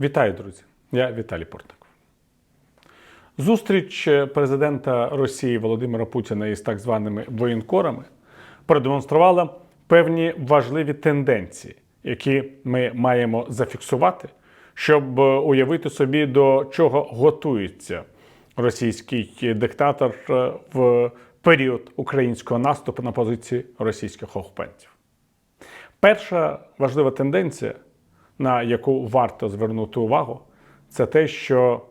Вітаю, друзі! Я Віталій Портаков. Зустріч президента Росії Володимира Путіна із так званими воєнкорами продемонструвала певні важливі тенденції, які ми маємо зафіксувати, щоб уявити собі, до чого готується російський диктатор в період українського наступу на позиції російських окупантів. Перша важлива тенденція, на яку варто звернути увагу, це те, що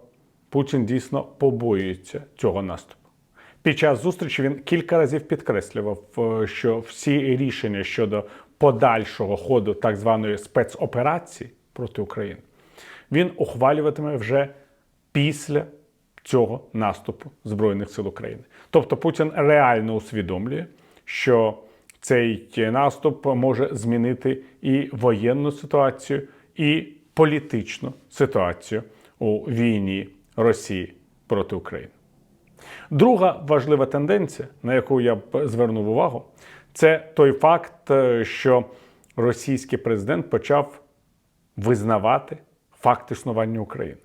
Путін дійсно побоюється цього наступу. Під час зустрічі він кілька разів підкреслював, е, що всі рішення щодо подальшого ходу так званої спецоперації проти України він ухвалюватиме вже після цього наступу Збройних сил України. Тобто Путін реально усвідомлює, що цей наступ може змінити і воєнну ситуацію, і політичну ситуацію у війні Росії проти України. Друга важлива тенденція, на яку я б звернув увагу, це той факт, е, що російський президент почав визнавати факт існування України.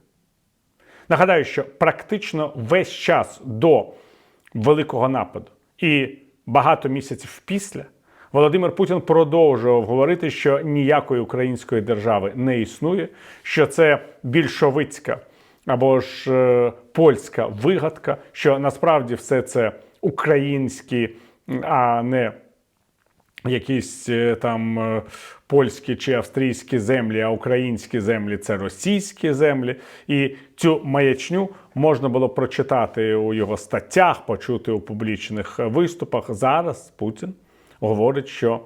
Нагадаю, що практично весь час до великого нападу і багато місяців після Володимир Путін продовжував говорити, що ніякої української держави не існує, що це більшовицька або ж е, польська вигадка, що насправді все це українські, а не якісь е, там е, польські чи австрійські землі, а українські землі це російські землі. І цю маячню можна було прочитати у його статтях, почути у публічних виступах. Зараз Путін говорить, що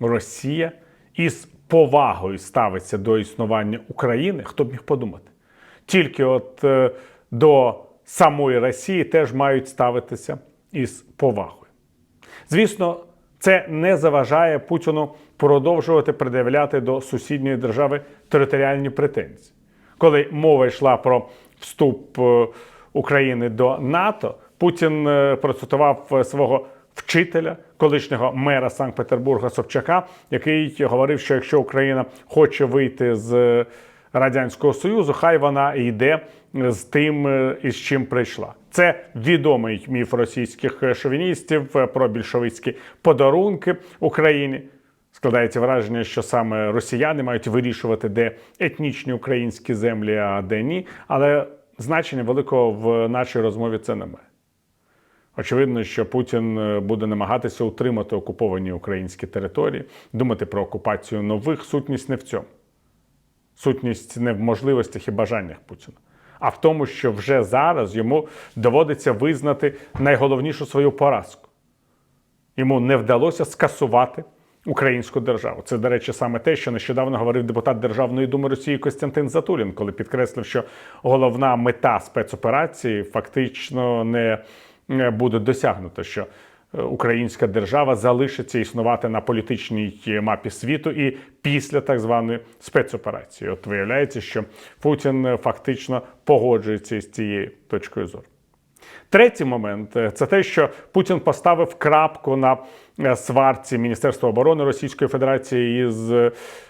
Росія із повагою ставиться до існування України. Хто б міг подумати? Тільки от е, до самої Росії теж мають ставитися із повагою. Звісно, це не заважає Путіну продовжувати пред'являти до сусідньої держави територіальні претензії. Коли мова йшла про вступ е, України до НАТО, Путін е, процитував свого вчителя, колишнього мера Санкт-Петербурга Собчака, який говорив, що якщо Україна хоче вийти з Радянського Союзу, хай вона йде з тим, е, із чим прийшла. Це відомий міф російських шовіністів е, про більшовицькі подарунки Україні. Складається враження, що саме росіяни мають вирішувати, де етнічні українські землі, а де ні. Але значення великого в нашій розмові це немає. Очевидно, що Путін е, буде намагатися утримати окуповані українські території, думати про окупацію нових. Сутність не в цьому. Сутність не в можливостях і бажаннях Путіна, а в тому, що вже зараз йому доводиться визнати найголовнішу свою поразку. Йому не вдалося скасувати українську державу. Це, до речі, саме те, що нещодавно говорив депутат Державної думи Росії Костянтин Затулін, коли підкреслив, що головна мета спецоперації фактично не не буде досягнута, що е, українська держава залишиться існувати на політичній мапі світу і після так званої спецоперації. От виявляється, що Путін е, фактично погоджується з цією точкою зору. Третій момент е, це те, що Путін поставив крапку на сварці Міністерства оборони Російської Федерації із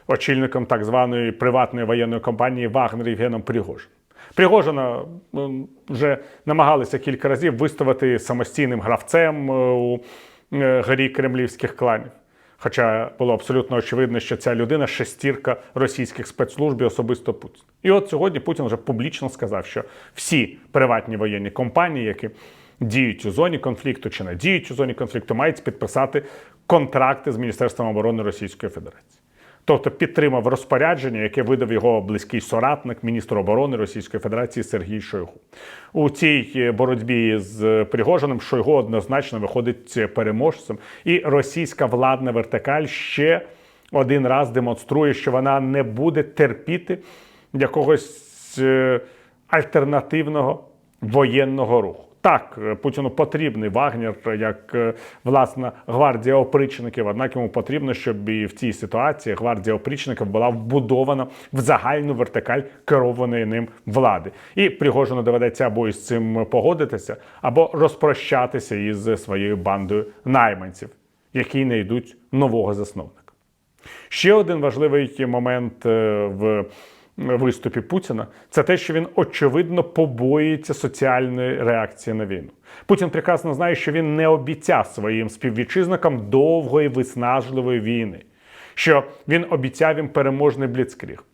очільником так званої приватної воєнної компанії Вагнер Євгеном Пригожин. Пригожина вже намагалися кілька разів виставити самостійним гравцем е, у е, горі кремлівських кланів. Хоча було абсолютно очевидно, що ця людина шестірка російських спецслужб і особисто Путін. І от сьогодні Путін вже публічно сказав, що всі приватні воєнні компанії, які діють у зоні конфлікту чи не діють у зоні конфлікту, мають підписати контракти з Міністерством оборони Російської Федерації. Тобто підтримав розпорядження, яке видав його близький соратник міністр оборони Російської Федерації Сергій Шойгу. У цій боротьбі з Пригожиним Шойгу однозначно виходить переможцем, і російська владна вертикаль ще один раз демонструє, що вона не буде терпіти якогось е, альтернативного воєнного руху. Так, Путіну потрібний Вагнер як е, власна гвардія опричників. Однак йому потрібно, щоб і в цій ситуації гвардія опричників була вбудована в загальну вертикаль керованої ним влади. І Пригожину доведеться або із цим погодитися, або розпрощатися із своєю бандою найманців, які не йдуть нового засновника. Ще один важливий момент е, в виступі Путіна, це те, що він очевидно побоїться соціальної реакції на війну. Путін прекрасно знає, що він не обіцяв своїм співвітчизникам довгої виснажливої війни, що він обіцяв їм переможний бліцкріг.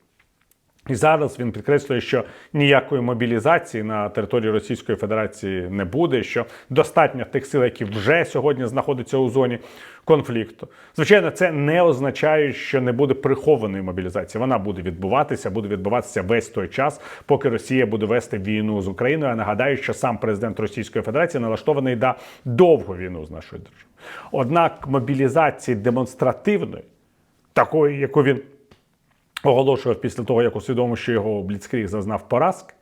І зараз він підкреслює, що ніякої мобілізації на території Російської Федерації не буде, що достатньо тих сил, які вже сьогодні знаходяться у зоні конфлікту. Звичайно, це не означає, що не буде прихованої мобілізації. Вона буде відбуватися, буде відбуватися весь той час, поки Росія буде вести війну з Україною. Я нагадаю, що сам президент Російської Федерації налаштований на довгу війну з нашою державою. Однак мобілізації демонстративної, такої, яку він оголошував після того, як усвідомив, що його бліцкріг зазнав поразки,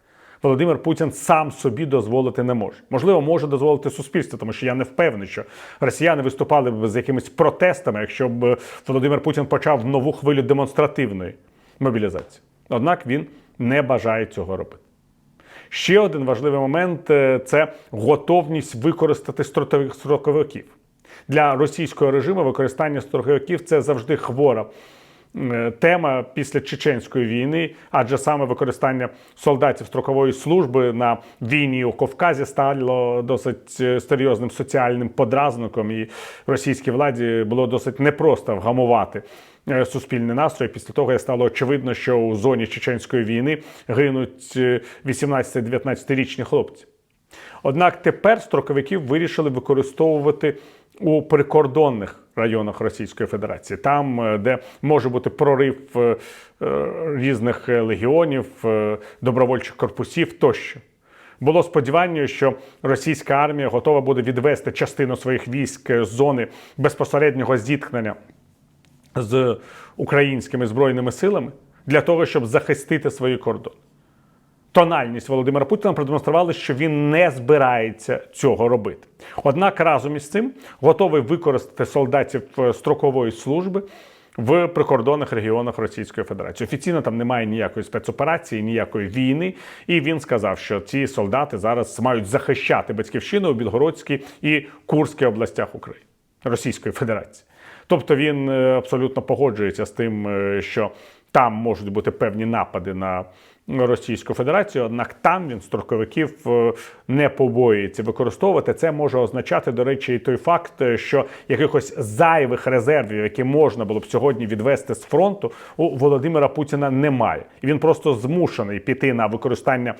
Володимир Путін сам собі дозволити не може. Можливо, може дозволити суспільство, тому що я не впевнений, що росіяни виступали б з якимись протестами, якщо б Володимир Путін почав нову хвилю демонстративної мобілізації. Однак він не бажає цього робити. Ще один важливий момент е, це готовність використати строковиків. Для російського режиму використання строковиків це завжди хвора тема після чеченської війни, адже саме використання солдатів строкової служби на війні у Кавказі стало досить е, серйозним соціальним подразником, і російській владі було досить непросто вгамувати е, суспільний настрій після того, як стало очевидно, що у зоні чеченської війни гинуть е, 18-19-річні хлопці. Однак тепер строковиків вирішили використовувати у прикордонних районах Російської Федерації, там, е, де може бути прорив е, е, різних легіонів, добровольчих корпусів тощо. Було сподівання, що російська армія готова буде відвести частину своїх військ з зони безпосереднього зіткнення з українськими збройними силами для того, щоб захистити свої кордони. Тональність Володимира Путіна продемонстрували, що він не збирається цього робити. Однак разом із цим готовий використати солдатів е, строкової служби в прикордонних регіонах Російської Федерації. Офіційно там немає ніякої спецоперації, ніякої війни. І він сказав, що ці солдати зараз мають захищати батьківщину у Білгородській і Курській областях України Російської Федерації. Тобто він е, абсолютно погоджується з тим, е, що там можуть бути певні напади на Російську Федерацію, однак там він строковиків е, не побоюється використовувати. Це може означати, до речі, і той факт, е, що якихось зайвих резервів, які можна було б сьогодні відвести з фронту, у Володимира Путіна немає. І він просто змушений піти на використання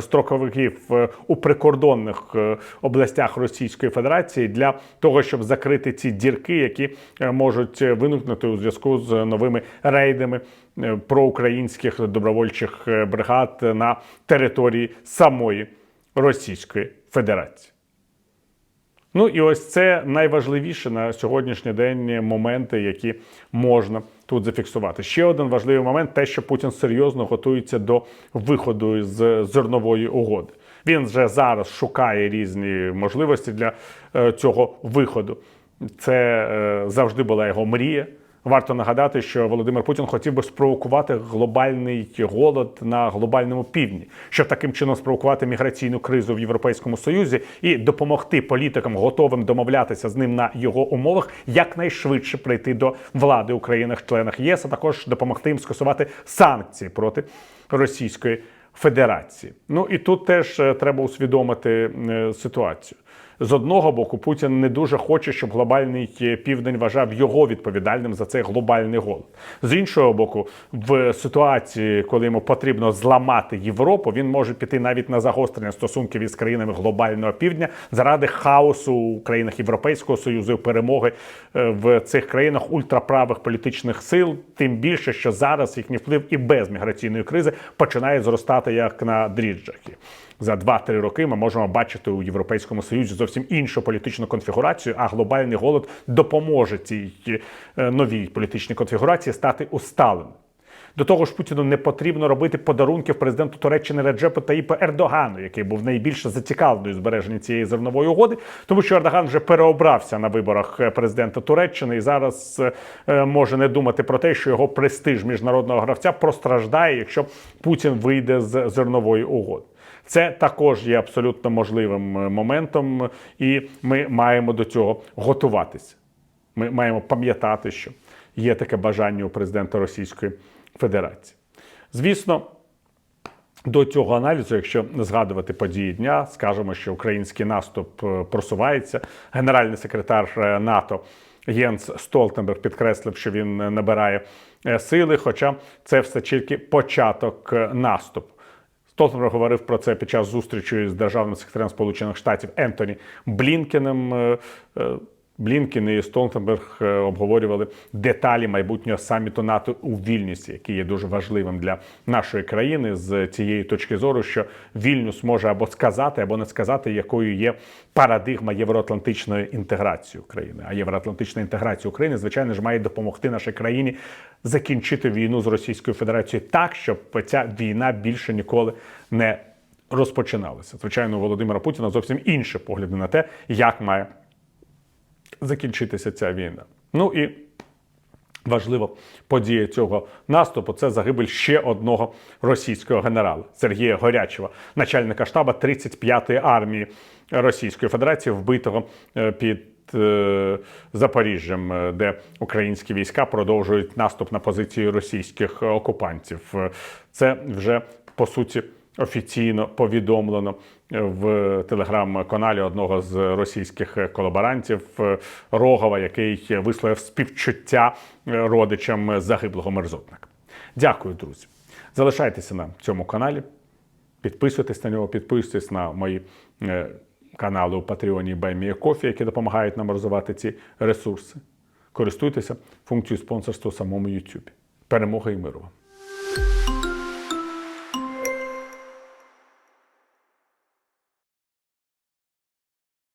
строковиків е, у прикордонних областях Російської Федерації для того, щоб закрити ці дірки, які можуть виникнути у зв'язку з новими рейдами проукраїнських добровольчих е, бригад на території самої Російської Федерації. Ну і ось це найважливіше на сьогоднішній день моменти, які можна тут зафіксувати. Ще один важливий момент: те, що Путін серйозно готується до виходу з зернової угоди. Він вже зараз шукає різні можливості для е, цього виходу. Це е, завжди була його мрія. Варто нагадати, що Володимир Путін хотів би спровокувати глобальний голод на глобальному півдні, щоб таким чином спровокувати міграційну кризу в Європейському Союзі і допомогти політикам, готовим домовлятися з ним на його умовах, якнайшвидше прийти до влади у країнах-членах ЄС, а також допомогти їм скасувати санкції проти Російської Федерації. Ну і тут теж е, треба усвідомити е, ситуацію. З одного боку, Путін не дуже хоче, щоб глобальний е, південь вважав його відповідальним за цей глобальний голод. З іншого боку, в ситуації, коли йому потрібно зламати Європу, він може піти навіть на загострення стосунків із країнами глобального півдня заради хаосу у країнах Європейського союзу і перемоги е, в цих країнах ультраправих політичних сил. Тим більше, що зараз їхній вплив і без міграційної кризи починає зростати як на дріжджах. За 2-3 роки ми можемо бачити у Європейському Союзі зовсім іншу політичну конфігурацію, а глобальний голод допоможе цій е, новій політичній конфігурації стати усталеним. До того ж, Путіну не потрібно робити подарунків президенту Туреччини Реджепу Таїпа Ердогану, який був найбільше зацікавлений у збереженні цієї зернової угоди, тому що Ердоган вже переобрався на виборах е, президента Туреччини і зараз е, може не думати про те, що його престиж міжнародного гравця простраждає, якщо Путін вийде з зернової угоди. Це також є абсолютно можливим е, моментом, і ми маємо до цього готуватися. Ми маємо пам'ятати, що є таке бажання у президента Російської Федерації. Звісно, до цього аналізу, якщо згадувати події дня, скажемо, що український наступ е, просувається. Генеральний секретар е, НАТО Єнс Столтенберг підкреслив, що він набирає сили, хоча це все тільки початок наступу. Столтенберг говорив про це під час зустрічі з державним секретарем Сполучених Штатів Ентоні Блінкеном. Блінкен і Столтенберг е, обговорювали деталі майбутнього саміту НАТО у Вільнюсі, який є дуже важливим для нашої країни з цієї точки зору, що Вільнюс може або сказати, або не сказати, якою є парадигма євроатлантичної інтеграції України. А євроатлантична інтеграція України, звичайно ж, має допомогти нашій країні закінчити війну з Російською Федерацією так, щоб ця війна більше ніколи не розпочиналася. Звичайно, у Володимира Путіна зовсім інші погляди на те, як має закінчитися ця війна. Ну і важлива подія цього наступу це загибель ще одного російського генерала Сергія Горячева, начальника штаба 35-ї армії Російської Федерації, вбитого е, під е, Запоріжжям, е, де українські війська продовжують наступ на позиції російських окупантів. Це вже по суті офіційно повідомлено в телеграм-каналі одного з російських колаборантів е, Рогова, який висловив співчуття е, родичам загиблого мерзотника. Дякую, друзі. Залишайтеся на цьому каналі. Підписуйтесь на нього, підписуйтесь на мої е, канали у Патреоні і Кофі, які допомагають нам розвивати ці ресурси. Користуйтеся функцією спонсорства у самому YouTube. Перемоги і миру! вам!